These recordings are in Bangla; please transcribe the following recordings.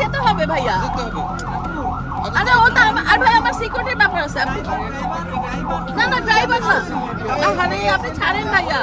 যেতে হবে ভাইয়া। আরে ওটা আর ভাই আমার সিকিউরিটির ব্যাপার আছে। না না ড্রাইভার না। আরে আপনি ছাড়েন ভাইয়া।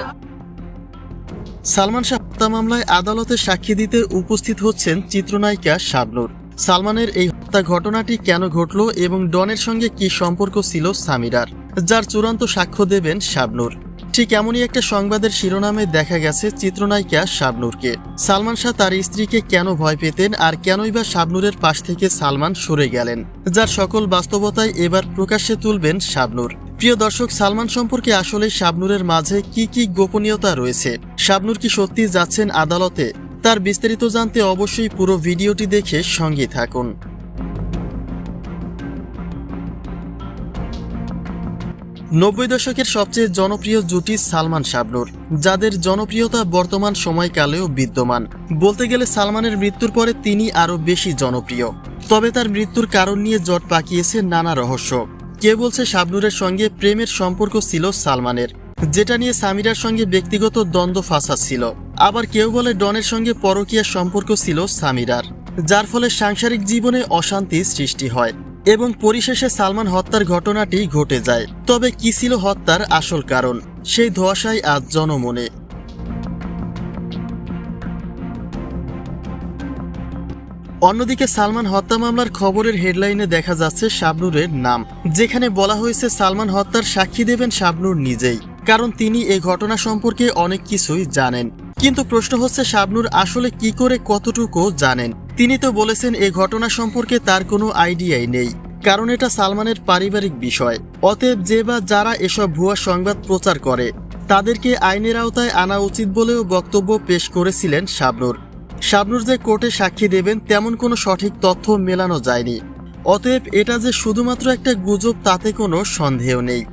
সালমান শাহ হত্যা মামলায় আদালতে সাক্ষী দিতে উপস্থিত হচ্ছেন চিত্রনায়িকা শাবনূর। সালমানের এই হত্যা ঘটনাটি কেন ঘটল এবং ডনের সঙ্গে কি সম্পর্ক ছিল সামিরার যার চূড়ান্ত সাক্ষ্য দেবেন শাবনূর। ঠিক এমনই একটা সংবাদের শিরোনামে দেখা গেছে চিত্রনায়িকা শাবনূরকে। সালমান শাহ তার স্ত্রীকে কেন ভয় পেতেন আর কেনই বা শাবনূরের পাশ থেকে সালমান সরে গেলেন, যার সকল বাস্তবতায় এবার প্রকাশ্যে তুলবেন শাবনূর। প্রিয় দর্শক, সালমান সম্পর্কে আসলে শাবনূরের মাঝে কি কি গোপনীয়তা রয়েছে? শাবনূর কি সত্যি যাচ্ছেন আদালতে? তার বিস্তারিত জানতে অবশ্যই পুরো ভিডিওটি দেখে সঙ্গে থাকুন। নব্বই দশকের সবচেয়ে জনপ্রিয় জুটি সালমান শাবনুর, যাদের জনপ্রিয়তা বর্তমান সময়কালেও বিদ্যমান। বলতে গেলে সালমানের মৃত্যুর পরে তিনি আরও বেশি জনপ্রিয়। তবে তার মৃত্যুর কারণ নিয়ে জট পাকিয়েছে নানা রহস্য। কে বলছে শাবনুরের সঙ্গে প্রেমের সম্পর্ক ছিল সালমানের, যেটা নিয়ে সামিরার সঙ্গে ব্যক্তিগত দ্বন্দ্ব ফাঁসা ছিল। আবার কেউ বলে ডনের সঙ্গে পরকীয়ার সম্পর্ক ছিল সামিরার, যার ফলে সাংসারিক জীবনে অশান্তি সৃষ্টি হয়। এবং পরিশেষে সালমান হত্যার ঘটনাটি ঘটে যায়। তবে কি ছিল হত্যার আসল কারণ, সেই ধোয়াশায় আজ জনমনে। অন্যদিকে সালমান হত্যা মামলার খবরের হেডলাইনে দেখা যাচ্ছে শাবনুরের নাম, যেখানে বলা হয়েছে সালমান হত্যার সাক্ষী দেবেন শাবনুর নিজেই, কারণ তিনি এই ঘটনা সম্পর্কে অনেক কিছুই জানেন। কিন্তু প্রশ্ন হচ্ছে, শাবনুর আসলে কি করে কতটুকু জানেন? তিনি তো বলেছেন এ ঘটনা সম্পর্কে তার কোনো আইডিয়াই নেই, কারণ এটা সালমানের পারিবারিক বিষয়। অতএব যে বা যারা এসব ভুয়া সংবাদ প্রচার করে, তাদেরকে আইনের আওতায় আনা উচিত বলেও বক্তব্য পেশ করেছিলেন শাবনুর। শাবনুর যে কোর্টে সাক্ষী দেবেন, তেমন কোনো সঠিক তথ্য মেলানো যায়নি। অতএব এটা যে শুধুমাত্র একটা গুজব, তাতে কোনো সন্দেহ নেই।